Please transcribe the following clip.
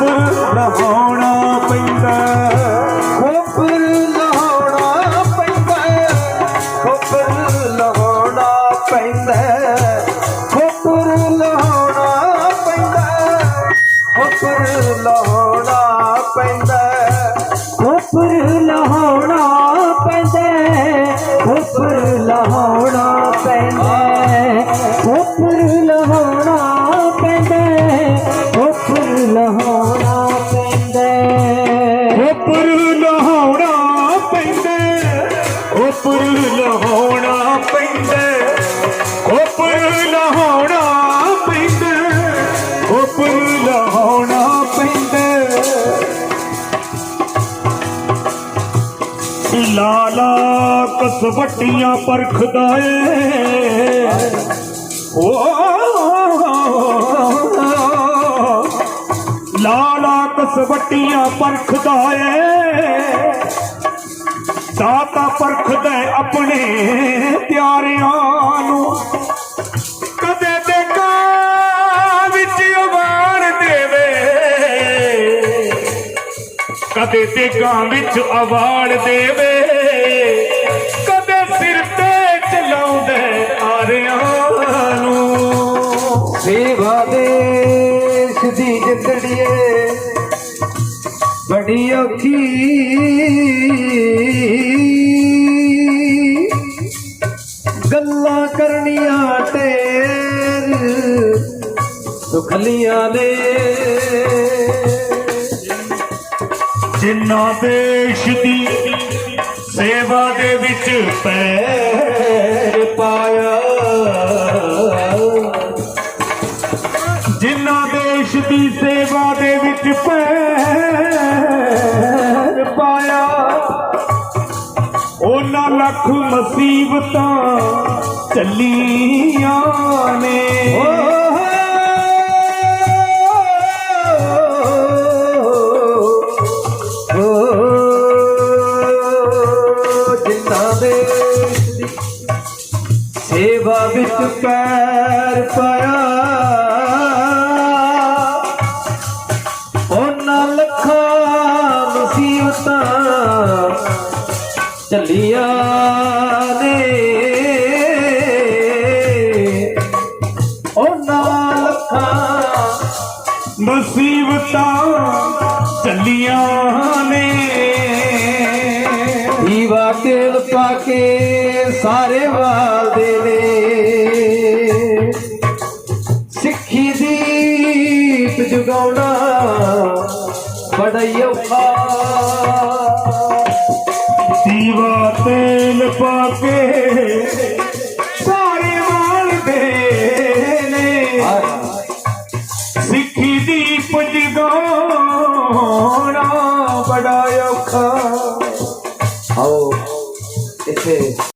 ਖੋਪਰ ਨਹਾਉਣਾ ਪੈਂਦਾ। ਖੋਪਰ ਨਹਾਉਣਾ ਪੈਂਦਾ ਖੋਪਰ ਨਹਾਉਣਾ ਪੈਂਦਾ ਖੋਪਰ ਨਹਾਉਣਾ ਪੈਂਦਾ ਖੋਪਰ ਨਹਾਉਣਾ ਪੈਂਦਾ ਖੋਪਰ ਨਹਾਉਣਾ ਹੋਣਾ ਪੈਂਦਾ ਕੋਪਰ ਲਹਾਉਣਾ ਪੈਂਦਾ ਕੋਪਰ ਲਹਾਉਣਾ ਪੈਂਦਾ ਲਾਲਾ ਕਸਵੱਟੀਆਂ ਪਰਖਦਾ ਏ। ਓ, ਲਾਲਾ ਕਸਵੱਟੀਆਂ ਪਰਖਦਾ ਏ। ਦਾਤਾ ਪਰਖਦਾ ਏ ਆਪਣੇ ਪਿਆਰਿਆਂ ਨੂੰ। ਕਦੇ ਤੇ ਕਾਂ ਵਿੱਚ ਉਵਾਣ ਦੇਵੇ। ਕਦੇ ਤੇ ਗਾਂ ਵਿੱਚ ਅਵਾੜ ਦੇਵੇ। ਕਦੇ ਸਿਰ ਤੇ ਚਲਾਉਂਦੇ ਆਰਿਆਂ ਨੂੰ। ਸੇਵਾ ਦੇਸ਼ ਦੀ ਜਿੰਦੜੀਏ ਬੜੀ ਔਖੀ ਸੁਖਲੀਆਂ ਨੇ। ਜਿਨ੍ਹਾਂ ਦੇਸ਼ ਦੀ ਸੇਵਾ ਦੇ ਵਿੱਚ ਪੈਰ ਪਾਇਆ। ਜਿਨ੍ਹਾਂ ਦੇਸ਼ ਦੀ ਸੇਵਾ ਦੇ ਵਿੱਚ ਪੈਰ ਪਾਇਆ। ਉਹਨਾਂ ਲੱਖ ਮੁਸੀਬਤਾਂ ਚੱਲੀਆਂ ਨੇ। ਪੈਰ ਪਾਇਆ। ਉਹਨਾਂ ਲੱਖਾਂ ਮੁਸੀਬਤਾਂ ਚੱਲੀਆਂ ਨੇ। ਉਹਨਾਂ ਲੱਖਾਂ ਮੁਸੀਬਤਾਂ ਚੱਲੀਆਂ ਨੇ। ਦੀਵਾ ਤੇਲ ਪਾ ਕੇ ਸਾਰੇ ਵਾਲਦੇ ਦੇ ਸਿੱਖੀ ਦੀਪ ਜਗਾਉਣਾ ਬੜਾ ਔਖਾ। ਦੀਵਾ ਤੇਲ ਪਾ ਕੇ ਸਾਰੇ ਵਾਲਦੇ ਨੇ। ਸਿੱਖੀ ਦੀਪ ਜਗਾਉਣਾ ਬੜਾ ਔਖਾ। ਆਓ, ਇੱਥੇ